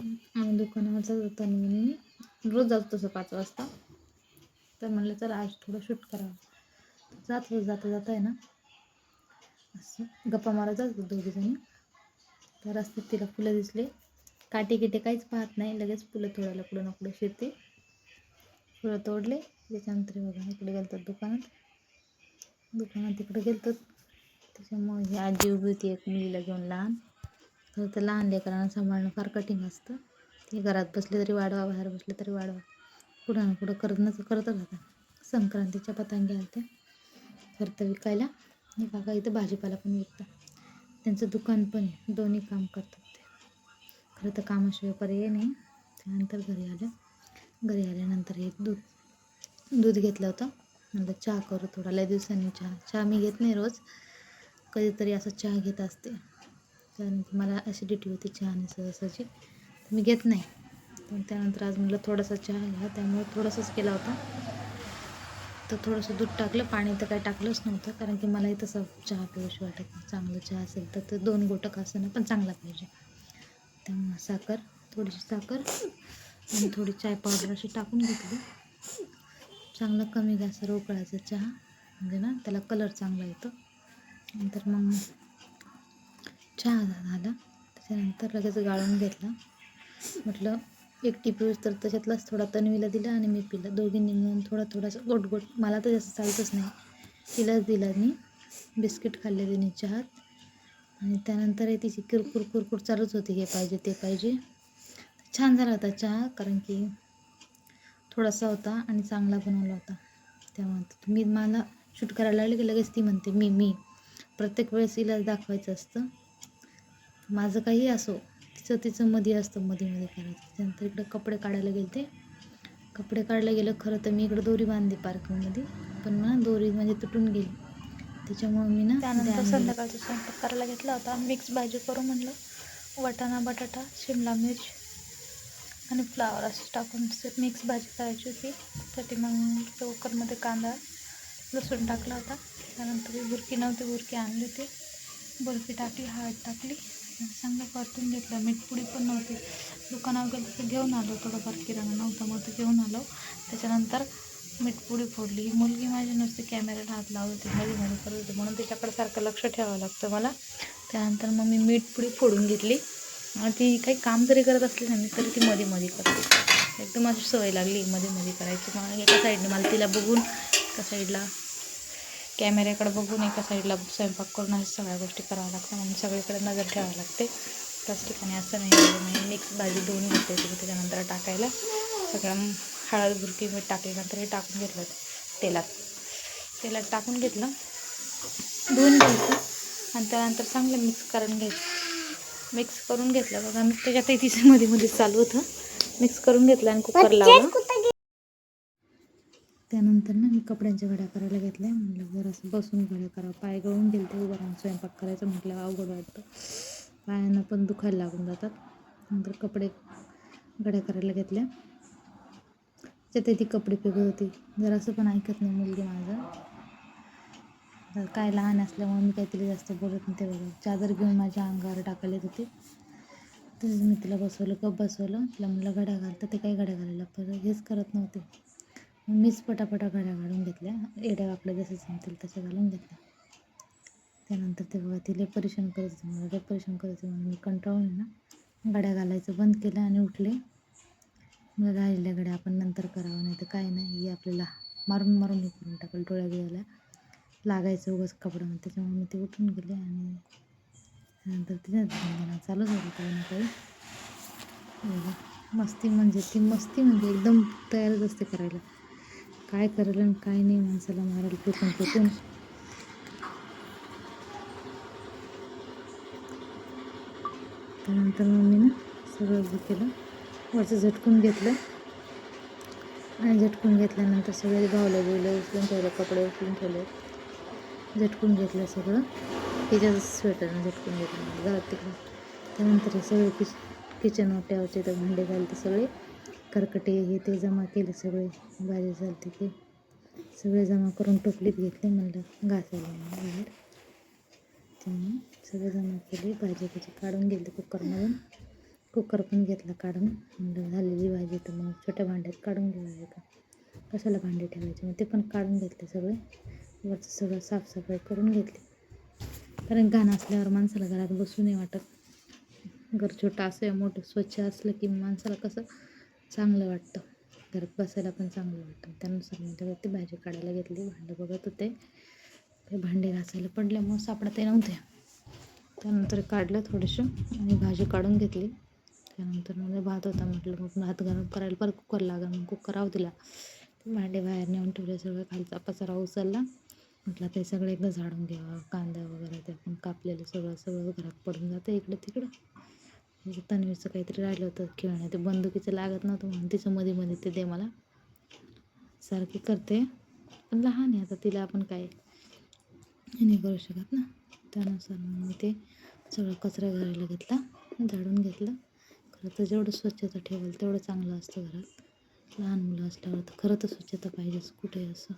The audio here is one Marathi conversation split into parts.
आणि दुकानावर जात मी रोज जातो तसं पाच वाजता. तर म्हणलं चला आज थोडं शूट करावं. जात जाता जाता आहे ना असं गप्पा मारत जात होतो दोघीजणी तर रस्त्यात तिला फुलं दिसले. काटे किटे काहीच पाहत नाही लगेच फुलं तोडायला पुढं ना पुढं फुलं तोडले त्याच्यानंतर बघा इकडे गेलं दुकानात. दुकानात इकडे गेलतात. त्याच्यामुळे ही आजी उभी होती एक मुलीला घेऊन लहान. तर तर लहान लेकरांना सांभाळणं फार कठीण असतं. ते घरात बसले तरी वाढवा बाहेर बसले तरी वाढवा. पुढं ना कुठं करणंच करत राहतात. संक्रांतीच्या पतंगी आलत्या. करतं विकायला. हे काका इथं भाजीपाला पण विकतात. त्यांचं दुकान पण आहे. दोन्ही काम करतात ते. खरं तर कामाशिवाय पर्याय नाही. त्यानंतर घरी आलं घरी आल्यानंतर एक दूध दूध घेतलं होतं. म्हणलं चहा करू थोडा. लय दिवसांनी चहा. चहा मी घेत नाही रोज. कधीतरी असं चहा घेत असते. कारण की मला ॲसिडिटी होती चहाने सहसाची. तर मी घेत नाही. पण त्यानंतर आज म्हटलं थोडासा चहा घ्या त्यामुळे थोडासाच केला होता. तर थोडंसं दूध टाकलं पाणी तर काही टाकलंच नव्हतं कारण की मलाही तसं चहा पिऊशी वाटत नाही. चांगलं चहा असेल तर ते दोन गोटक असं ना पण चांगला पाहिजे. त्यामुळे साखर थोडीशी साखर आणि थोडी चाय पावडर अशी टाकून घेतली. चांगलं कमी गॅसवर उकळायचं चहा. म्हणजे ना त्याला कलर चांगला येतो. नंतर मग चहा झाला. त्याच्यानंतर लगेच गाळून घेतला. म्हटलं एकटी पिऊस तर त्याच्यातलाच थोडा तन्वीला दिला आणि मी पिला. दोघींनी मिळून थोडा थोडासा गोट गोट मला तर जास्त चालतच नाही. तिलाच दिला मी. बिस्किट खाल्ले तिने चहात. आणि त्यानंतर तिची किरकुर कुरकुर चालूच होती. हे पाहिजे ते पाहिजे. छान झाला होता चहा कारण की थोडासा होता आणि चांगला बनवला होता. त्यामुळे मी मला शूट करायला लागले की लगेच ती म्हणते मी मी. प्रत्येक वेळेस इलाज दाखवायचं असतं. माझं काही असो तिचं तिचं मध्ये असतं मध्ये मध्ये करायचं. त्यानंतर इकडे कपडे काढायला गेले ते कपडे काढायला गेलं खरं तर मी इकडं दोरी बांधली पार्किंगमध्ये पण ना दोरी म्हणजे तुटून गेली. त्याच्यामुळे मी ना त्यानंतर संध्याकाळचा स्वयंपाक करायला घेतला होता. मिक्स भाजी करू म्हणलं. वाटाणा बटाटा शिमला मिर्च आणि फ्लावर असं टाकून मिक्स भाजी करायची होती. त्यासाठी मग कुकरमध्ये कांदा लसूण टाकला होता. त्यानंतर बुरकी नव्हती बुरकी आणली होती. बर्फी टाकली हळद टाकली. चांगलं परतून घेतलं. मीठपुडी पण नव्हती. दुकानावर गेलं घेऊन आलो. थोडंफार किराणा नव्हता मग ते घेऊन आलो. त्याच्यानंतर मीठपुडी फोडली. ही मुलगी माझी नुसती कॅमेऱ्याला हात लावत होती. मध्ये मध्ये करत होती. म्हणून तिच्याकडे सारखं लक्ष ठेवावं लागतं मला. त्यानंतर मग मी मीठपुडी फोडून घेतली. आणि ती काही काम जरी करत असली ना मी तरी ती मध्ये मध्ये करते. एकदम अशी सवय लागली. मध्ये मध्ये करायची. मग एका साईडने मला तिला बघून एका साईडला कॅमेऱ्याकडे बघून एका साईडला स्वयंपाक करून अशा सगळ्या गोष्टी कराव्या लागतात म्हणून सगळीकडे नजर ठेवावी लागते. त्याच ठिकाणी असं नाही मिक्स भाजी दोन्ही घेते तिथे त्याच्यानंतर टाकायला सगळं हळद बुरकी मीठ टाकल्यानंतर हे टाकून घेतलं तेलात. तेलात टाकून घेतलं. धुवून घ्यायचं आणि त्यानंतर चांगलं मिक्स करून घ्यायचं. मिक्स करून घेतलं. बघा मी त्याच्यातही तिचं मध्ये मध्ये चालू होतं. मिक्स करून घेतलं आणि कुकर लावलं. त्यानंतर ना मी कपड्यांच्या घड्या करायला घेतल्या. म्हटलं जरासं बसून घड्या करावं. पाय गळून गेले ते उभं राहून. स्वयंपाक करायचं म्हटलं अवघड वाटतं. पायांना पण दुखायला लागून जातात. नंतर कपडे घड्या करायला घेतल्या. त्यात ती कपडे फेकत होती. जरासं पण ऐकत नाही मुलगी माझं. काय लहान असल्यामुळे मी काहीतरी जास्त बोलत नाही ते बघा चादर घेऊन माझ्या अंगावर टाकायला होती. तर मी तिला बसवलं कप बसवलं. तिला म्हटलं घड्या घालतं ते काही घड्या घालायला परत हेच करत नव्हते. मीच पटापटा घड्या घालून घेतल्या. एड्या आपल्या जसं जमतील तशा घालून घेतल्या. त्यानंतर ते बघा तिला परेशान करत होते मला. लय परेशान करत होते म्हणून मी कंटाळून ना गाड्या घालायचं बंद केलं आणि उठले. मग राहिलेल्या गाड्या आपण नंतर करावं नाही तर काय नाही. हे आपल्याला मारून मारून हे करून टाकलं डोळ्या बिळ्याला लागायचं उगाच कपड्यामध्ये त्याच्यामुळे मी ते उठून गेले आणि त्यानंतर तिच्या चालू झालं काही ना काही. मस्ती म्हणजे ती मस्ती म्हणजे एकदम तयारच असते करायला. काय करेल आणि काय नाही माणसाला मारायला फेकून फेकून त्यानंतर मग मी ना सगळं केलं. वरचं झटकून घेतलं. आणि झटकून घेतल्यानंतर सगळे भावलं बिवलं उचलून ठेवलं कपडे उचलून ठेवले. झटकून घेतलं सगळं. तिच्याच स्वेटरनं झटकून घेतलं. घरात तिकडं. त्यानंतर हे सगळे किच किचन वाट्यावरचे ते भांडे घालते सगळे. करकटे हे ते जमा केले सगळे. भाजी चालते ते सगळे जमा करून टोपलीत घेतले म्हणलं घासायला बाहेर. त्यामुळे सगळे जमा केले. भाजी त्याची काढून घेतली कुकरमधून. कुकर पण घेतला काढून. म्हणलं झालेली भाजी तर मग छोट्या भांड्यात काढून घेऊया का? कशाला भांडे ठेवायचे? मग ते पण काढून घेतले सगळे. वरचं सगळं साफसफाई करून घेतली. कारण घाण असल्यावर माणसाला घरात बसू नाही वाटत. घर छोटं असं या मोठं स्वच्छ असलं की माणसाला कसं चांगलं वाटतं. घरात बसायला पण चांगलं वाटतं. त्यानुसार मी तेव्हा ती भाजी काढायला घेतली. भांडं बघत होते. ते भांडे घासायला पडल्यामुळं सापडते नव्हते. त्यानंतर काढलं थोडंसं आणि भाजी काढून घेतली. त्यानंतर मला भात होता. म्हटलं मग भात गरम करायला परत कुकर लागला. मग कुकर राहू दिला. भांडे बाहेर नेऊन ठेवले. सगळं खालचा पसारा उचलला. म्हटलं ते सगळं एकदा झाडून घ्यावं कांदा वगैरे ते आपण कापलेलं सगळं सगळं घरात पडून जातं इकडं तिकडं. म्हणजे तन्वीचं काहीतरी राहिलं होतं खेळणं. ते बंदुकीचं लागत नव्हतं म्हणून तिचं मध्ये मध्ये ते दे मला. सारखी करते. पण लहान आहे आता तिला आपण काय हे नाही करू शकत ना? त्यानुसार मग मी ते सगळं कचरा घरायला घेतला झाडून घेतलं. खरं तर जेवढं स्वच्छता ठेवाल तेवढं चांगलं असतं घरात. लहान मुलं असल्यावर तर खरं तर स्वच्छता पाहिजेच कुठे असं.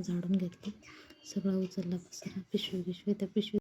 झाडून घेतलं सगळं उचलला पसरा पिशवी पिशवी त्या पिशवी